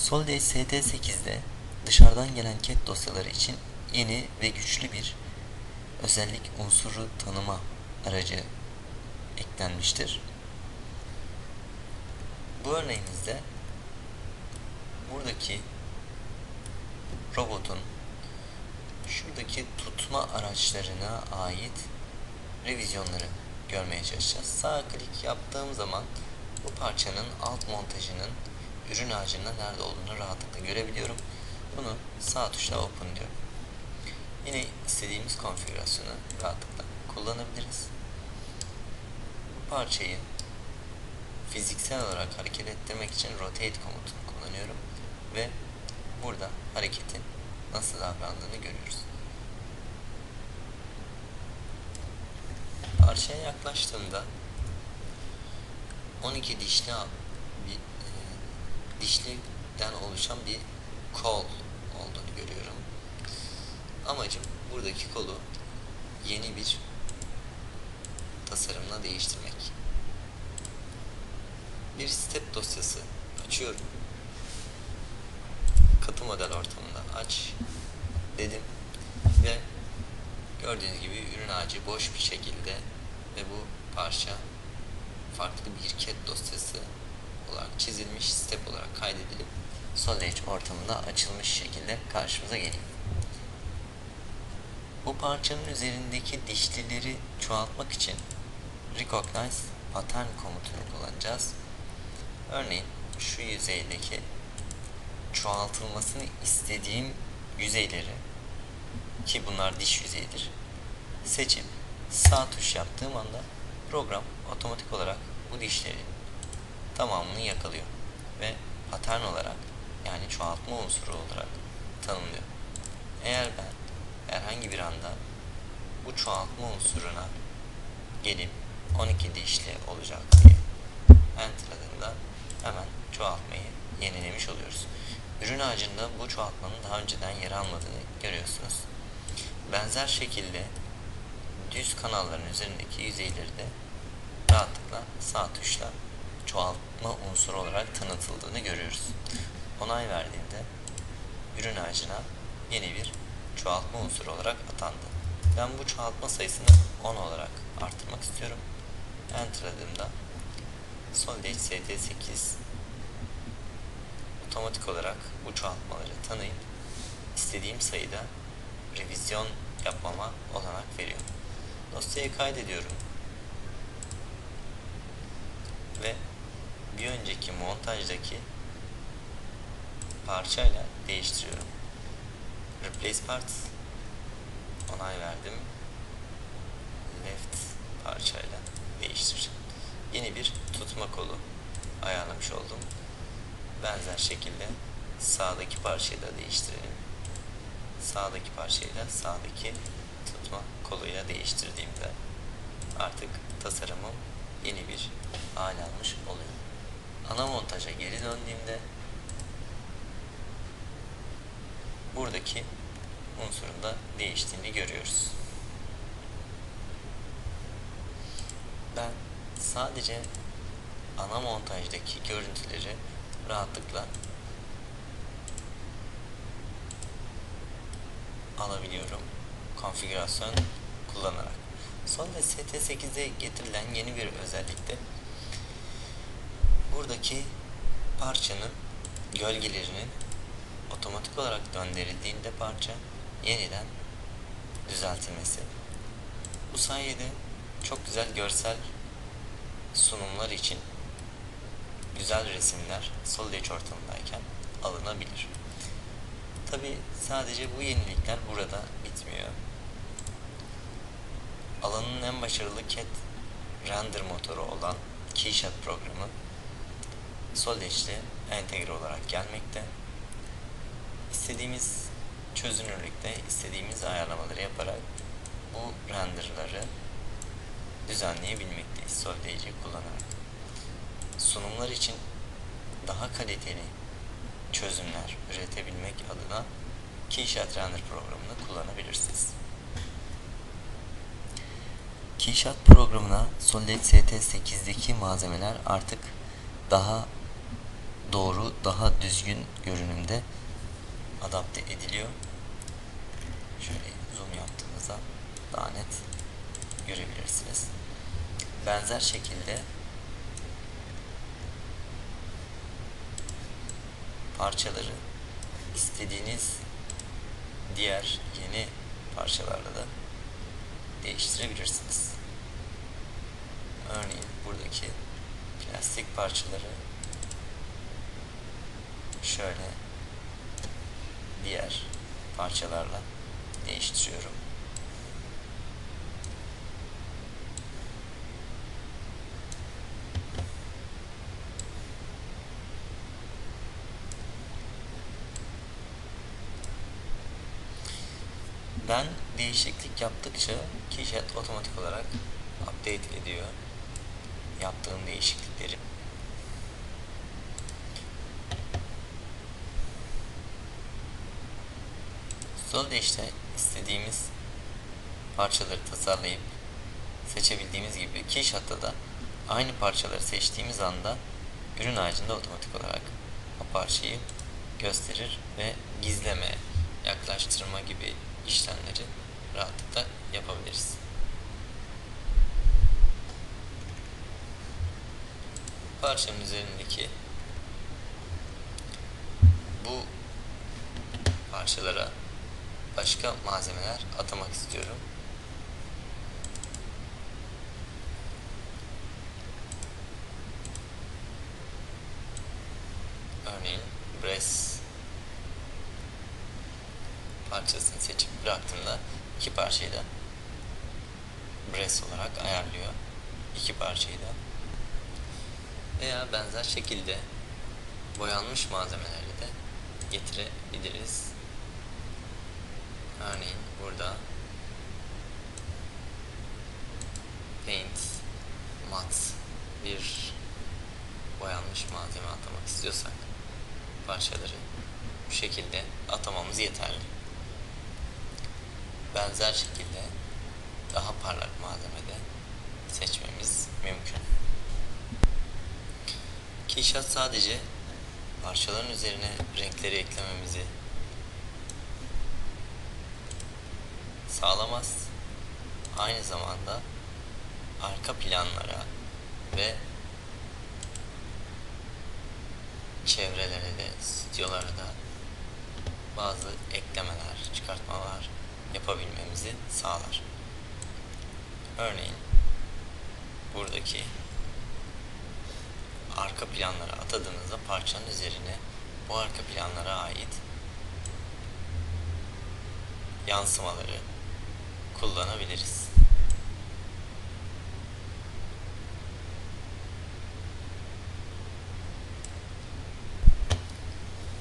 Solid ST8'de dışarıdan gelen CAD dosyaları için yeni ve güçlü bir özellik unsuru tanıma aracı eklenmiştir. Bu örneğimizde buradaki robotun şuradaki tutma araçlarına ait revizyonları görmeye çalışacağız. Sağ klik yaptığım zaman bu parçanın alt montajının ürün ağacında nerede olduğunu rahatlıkla görebiliyorum. Bunu sağ tuşla open diyorum. Yine istediğimiz konfigürasyonu rahatlıkla kullanabiliriz. Bu parçayı fiziksel olarak hareket ettirmek için rotate komutunu kullanıyorum ve burada hareketin nasıl davrandığını görüyoruz. Parçaya yaklaştığımda 12 dişli dişliden oluşan bir kol olduğunu görüyorum. Amacım buradaki kolu yeni bir tasarımla değiştirmek. Bir step dosyası açıyorum. Katı model ortamında aç dedim ve gördüğünüz gibi ürün ağacı boş bir şekilde ve bu parça farklı bir CAD dosyası olarak çizilmiş step olarak kaydedilip SolidEdge ortamında açılmış şekilde karşımıza geliyor. Bu parçanın üzerindeki dişlileri çoğaltmak için Recognize Pattern komutunu kullanacağız. Örneğin şu yüzeydeki çoğaltılmasını istediğim yüzeyleri ki bunlar diş yüzeyidir seçip sağ tuş yaptığım anda program otomatik olarak bu dişlerin tamamını yakalıyor ve patern olarak yani çoğaltma unsuru olarak tanımlıyor. Eğer ben herhangi bir anda bu çoğaltma unsuruna gelip 12 dişli olacak diye enter'ladığımda hemen çoğaltmayı yenilemiş oluyoruz. Ürün ağacında bu çoğaltmanın daha önceden yer almadığını görüyorsunuz. Benzer şekilde düz kanalların üzerindeki yüzeyleri de rahatlıkla sağ tuşla çoğaltma unsuru olarak tanıtıldığını görüyoruz. Onay verdiğimde ürün ağacına yeni bir çoğaltma unsuru olarak atandı. Ben bu çoğaltma sayısını 10 olarak arttırmak istiyorum. Enter'ladığımda SolidEdge ST8 otomatik olarak bu çoğaltmaları tanıyıp istediğim sayıda revizyon yapmama olanak veriyor. Dosyayı kaydediyorum. Ve bir önceki montajdaki parçayla değiştiriyorum. Replace parts onay verdim. Left parçayla değiştireceğim. Yeni bir tutma kolu ayarlamış oldum. Benzer şekilde sağdaki parçayı da değiştirelim. Sağdaki parçayı da sağdaki tutma koluyla değiştirdiğimde artık tasarımım yeni bir hal almış oluyor. Ana montaja geri döndüğümde buradaki unsurun da değiştiğini görüyoruz. Ben sadece ana montajdaki görüntüleri rahatlıkla alabiliyorum konfigürasyon kullanarak. Solid ST8'e getirilen yeni bir özellik de buradaki parçanın gölgelerinin otomatik olarak döndürüldüğünde parça yeniden düzeltilmesi. Bu sayede çok güzel görsel sunumlar için güzel resimler SolidEdge ortamındayken alınabilir. Tabi sadece bu yenilikler burada bitmiyor. Alanın en başarılı CAD render motoru olan KeyShot programı SolidEdge entegre olarak gelmekte. İstediğimiz çözünürlükte istediğimiz ayarlamaları yaparak bu renderları düzenleyebilmekteyiz SolidEdge'i kullanarak. Sunumlar için daha kaliteli çözümler üretebilmek adına KeyShot Render programını kullanabilirsiniz. KeyShot programına Solid ST8'deki malzemeler artık daha doğru daha düzgün görünümde adapte ediliyor. Şöyle zoom yaptığımızda daha net görebilirsiniz. Benzer şekilde parçaları istediğiniz diğer yeni parçalarla da değiştirebilirsiniz. Örneğin buradaki plastik parçaları şöyle diğer parçalarla değiştiriyorum. Ben değişiklik yaptıkça Keychat otomatik olarak update ediyor yaptığım değişiklikleri. Soldaş'ta istediğimiz parçaları tasarlayıp seçebildiğimiz gibi Keyshot'ta da aynı parçaları seçtiğimiz anda ürün ağacında otomatik olarak o parçayı gösterir ve gizleme, yaklaştırma gibi işlemleri rahatlıkla yapabiliriz. Parçanın üzerindeki bu parçalara başka malzemeler atamak istiyorum. Örneğin brace parçasını seçip bıraktığımda iki parçayı da brace olarak ayarlıyor. İki parçayı da veya benzer şekilde boyanmış malzemeleri de getirebiliriz. Örneğin burada paint mat bir boyanmış malzeme atamak istiyorsak parçaları bu şekilde atamamız yeterli. Benzer şekilde daha parlak malzemede seçmemiz mümkün. Keyshot sadece parçaların üzerine renkleri eklememizi sağlamaz. Aynı zamanda arka planlara ve çevrelere de, stüdyolara da bazı eklemeler, çıkartmalar yapabilmemizi sağlar. Örneğin buradaki arka planlara atadığınızda parçanın üzerine bu arka planlara ait yansımaları kullanabiliriz.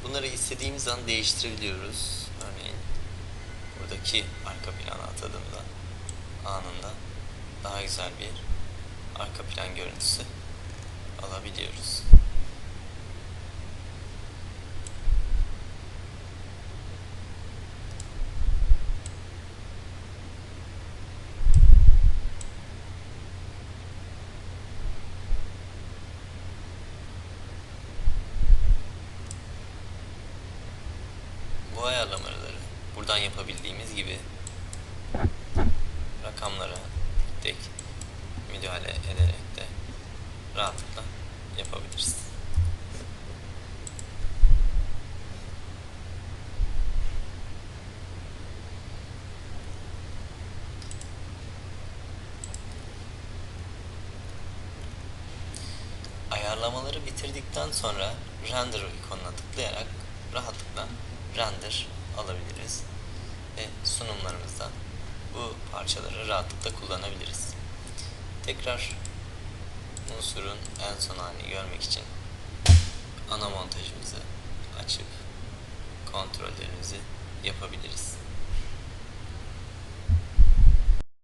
Bunları istediğimiz an değiştirebiliyoruz. Örneğin buradaki arka plana atadığımda anında daha güzel bir arka plan görüntüsü alabiliyoruz. Bu ayarlamaları buradan yapabildiğimiz gibi rakamlara tek müdahale ederek de rahatlıkla yapabiliriz. Ayarlamaları bitirdikten sonra render ikonuna tıklayarak rahatlıkla render alabiliriz ve sunumlarımızda bu parçaları rahatlıkla kullanabiliriz. Tekrar unsurun en son halini görmek için ana montajımızı açıp kontrollerimizi yapabiliriz.